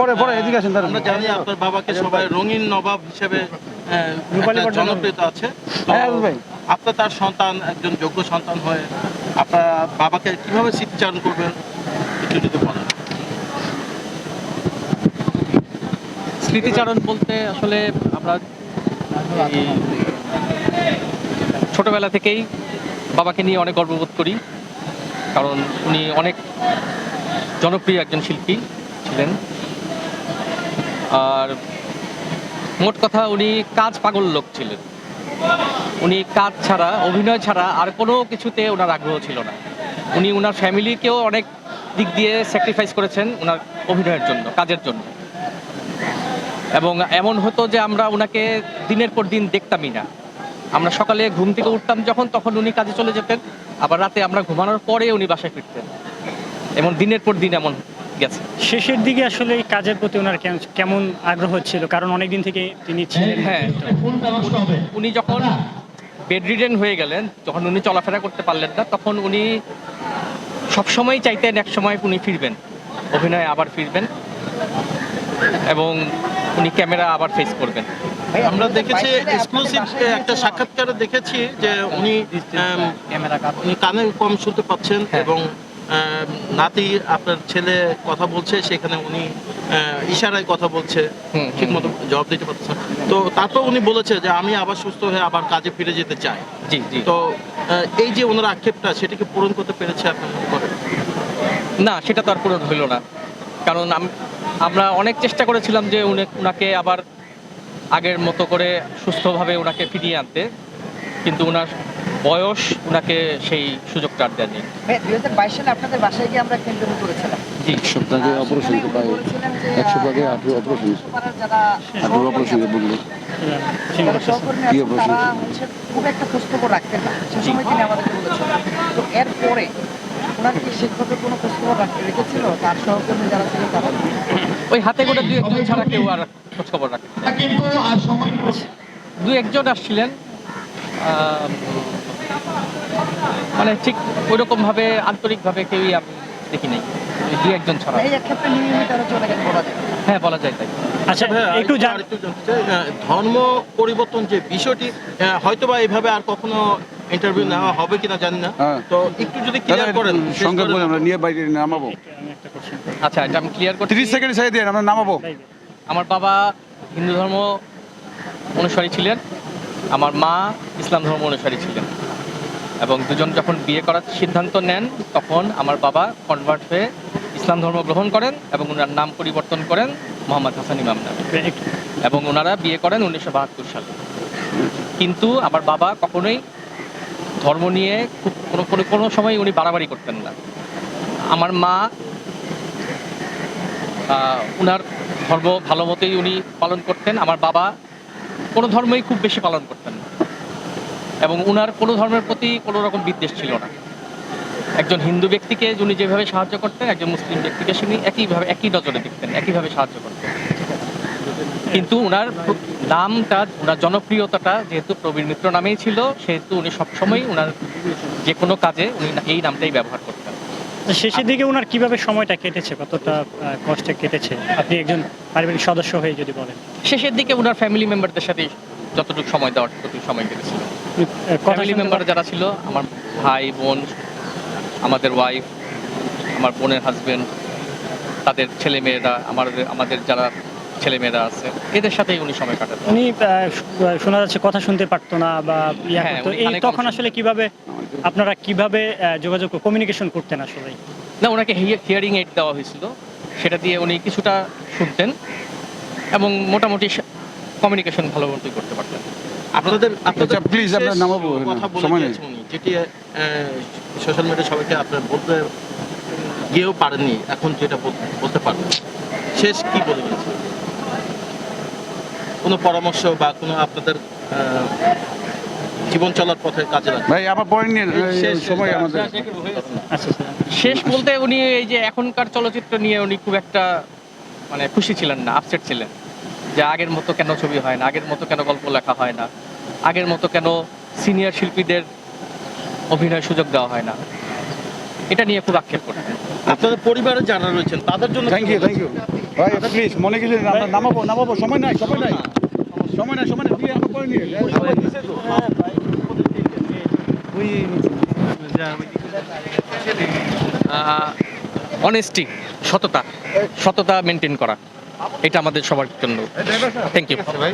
পরে পরে এদিকে আসেন দাঁড়ান। আমরা জানি আপনার বাবাকে সবাই রঙিন নবাব হিসেবে জনপ্রিয়তা আছে। হ্যাঁ। আপনার তার সন্তান একজন যোগ্য সন্তান হয়ে আপনার বাবাকে কীভাবে স্মৃতিচারণ করবেন একটু যদি বলেন। স্মৃতিচারণ বলতে আসলে আমরা ছোটবেলা থেকেই বাবাকে নিয়ে অনেক গর্ববোধ করি কারণ উনি অনেক জনপ্রিয় একজন শিল্পী। ছিলেন। আর মোট কথা উনি কাজ পাগল লোক ছিলেন। উনি কাজ ছাড়া, অভিনয় ছাড়া আর কোনো কিছুতে ওনার আগ্রহ ছিল না। উনি ওনার ফ্যামিলিকেও অনেক দিক দিয়ে স্যাক্রিফাইস করেছেন ওনার অভিনয়ের জন্য, কাজের জন্য। এবং এমন হতো যে আমরা ওনাকে দিনের পর দিন দেখতামই না। আমরা সকালে ঘুম থেকে উঠতাম যখন, তখন উনি কাজে চলে যেতেন। আবার রাতে আমরা ঘুমানোর পরে উনি বাসায় ফিরতেন। এমন দিনের পর দিন এমন গেছে শেষের দিকে আসলে এই কাজের প্রতি ওনার কেমন আগ্রহ ছিল? কারণ অনেকদিন থেকে তিনি ছিলেন। হ্যাঁ। উনি যখন বেডরিডেন হয়ে গেলেন যখন উনি চলাফেরা করতে পারলেন না তখন উনি সবসময় চাইতেন এক সময় উনি ফিরবেন অভিনয়ে আবার ফিরবেন এবং উনি ক্যামেরা আবার ফেস করবেন। আমরা দেখেছি এক্সক্লুসিভ একটা সাক্ষাৎকারে দেখেছি যে উনি কানে কম শুনতে পাচ্ছেন হ্যাঁ। এবং নাতি আপনার ছেলে কথা বলছে সেখানে উনি ইশারায় কথা বলছে ঠিক মতো জবাব দিতে পারতেছে না। তো তারপর উনি বলেছে যে আমি আবার সুস্থ হয়ে আবার কাজে ফিরে যেতে চাই। জি জি। তো এই যে ওনার আক্ষেপটা সেটাকে পূরণ করতে পেরেছে আপনার মনে করেন? না সেটা তো আর পূরণ হইল না। কারণ আম- আমরা অনেক চেষ্টা করেছিলাম যে উনি- ওনাকে আবার আগের মতো করে সুস্থভাবে ওনাকে ফিরিয়ে আনতে। কিন্তু ওনার বয়স ওনাকে সেই সুযোগটা আর দেয়নি দুই হাজার বাইশ সালে আপনাদের বাসায় গিয়ে আমরা ইন্টারভিউ করেছিলাম। জি। সপ্তাহে অপারেশন আঠেরো আঠেরো বলল কি খুব একটা খোঁজখবর রাখতেন না। সে সময় তিনি আমাদেরকে বলেছেন তো এরপরে ওনার কি শিক্ষকের কোনো খোঁজখবর রাখতে রেখেছিল? তার সহকর্মী যারা ছিলেন তারা ওই হাতে গোটা দু একজন ছাড়া কেউ আর খোঁজখবর। দু একজন আসছিলেন। আহ, মানে ঠিক ওই রকম ভাবে আন্তরিকভাবে কেউই আমি দেখি নাই। দু একজন ছাড়া। এই ক্ষেত্রে নিয়মিত আরও চলে গেছে বলা যায়। হ্যাঁ বলা যায় তাই। আচ্ছা ভাইয়া, একটু চাই, ধর্ম পরিবর্তন যে বিষয়টি হয়তোবা এইভাবে আর কখনো ইন্টারভিউ নেওয়া হবে কিনা জানি না। হ্যাঁ। তো একটু যদি ক্লিয়ার করেন সঙ্গে। বলে আমরা নিয়ে বাইরে নামাবো। আমি আচ্ছা এটা আমি ক্লিয়ার করছি। তিরিশ সেকেন্ড ছেড়ে দিয়ে আমরা নামাবো। আমার বাবা হিন্দু ধর্ম অনুসারী ছিলেন। আমার মা ইসলাম ধর্ম অনুসারী ছিলেন। এবং দুজন যখন বিয়ে করার সিদ্ধান্ত নেন, তখন আমার বাবা কনভার্ট হয়ে ইসলাম ধর্ম গ্রহণ করেন এবং ওনার নাম পরিবর্তন করেন মোহাম্মদ হাসান ইমাম নামে। এবং ওনারা বিয়ে করেন উনিশশো বাহাত্তর সালে। কিন্তু আমার বাবা কখনোই ধর্ম নিয়ে খুব কোনো কোনো কোনো সময় উনি বাড়াবাড়ি করতেন না। আমার মা উনার ধর্ম ভালো মতোই উনি পালন করতেন। আমার বাবা কোনো ধর্মই খুব বেশি পালন করতেন এবং উনার কোনো ধর্মের প্রতি কোনো রকম বিদ্বেষ ছিল না। একজন হিন্দু ব্যক্তিকে উনি যেভাবে সাহায্য করতেন একজন মুসলিম ব্যক্তিকে তিনি একইভাবে একই নজরে দেখতেন একইভাবে সাহায্য করতেন। কিন্তু উনার নামটা ওনার জনপ্রিয়তাটা যেহেতু প্রবীণ মিত্র নামেই ছিল সেহেতু উনি সবসময় উনার যে কোনো কাজে উনি এই নামটাই ব্যবহার করতেন। শেষের দিকে ওনার কীভাবে সময়টা কেটেছে? কতটা কষ্টে কেটেছে? আপনি একজন পারিবারিক সদস্য হয়ে যদি বলেন। শেষের দিকে ওনার ফ্যামিলি মেম্বারদের সাথে যতটুকু সময় দেওয়ার ততটুকু সময় কেটেছিল। ফ্যামিলি মেম্বার যারা ছিল আমার ভাই বোন আমাদের ওয়াইফ আমার বোনের হাজবেন্ড তাদের ছেলে মেয়েরা আমার আমাদের যারা ছেলে মেয়েরা আছে এদের সাথেই উনি সময় কাটাতেন। উনি শোনা যাচ্ছে কথা শুনতে পারতো না বা হ্যাঁ, এই তখন আসলে কীভাবে আপনারা কীভাবে যোগাযোগ কমিউনিকেশন করতেন আসলে? না ওনাকে হিয়ারিং এইড দেওয়া হয়েছিল। সেটা দিয়ে উনি কিছুটা শুনতেন এবং মোটামুটি কমিউনিকেশন ভালো মতোই করতে পারতেন। আপনাদের আপনাদের আমরা নামাবো, কথা বলে সময় নেই। যেটি সোশ্যাল মিডিয়া সবাইকে আপনার বলতে গিয়েও পারেননি এখন যেটা বলতে পারবেন। শেষ কি বলে গিয়েছেন কোনো পরামর্শ বা কোনো আপনাদের আহ, জীবন চলার পথে কাজে লাগে ভাই আবার পরে নিয়ে শেষ- সময় আমাদের আচ্ছা আচ্ছা। শেষ বলতে উনি এই যে এখনকার চলচ্চিত্র নিয়ে উনি খুব একটা মানে খুশি ছিলেন না আপসেট ছিলেন। যে আগের মতো কেন ছবি হয় না আগের মতো কেন গল্প লেখা হয় না আগের মতো কেন সিনিয়র শিল্পীদের অভিনয় সুযোগ দেওয়া হয় না। এটা নিয়ে খুব আক্ষেপ করি। আপনাদের পরিবারে যারা রয়েছেন তাদের জন্য থ্যাংক ইউ থ্যাংক ইউ ভাই এটা প্লিজ মনে কিছু আমরা নামাবো নামাবো সময় নাই সময় নাই। সময় নাই সময় নাই প্লিজ আমরা করে নিয়ে অনেস্টি সততা সততা মেনটেন করা। এটা আমাদের সবার জন্য। থ্যাংক ইউ ভাই।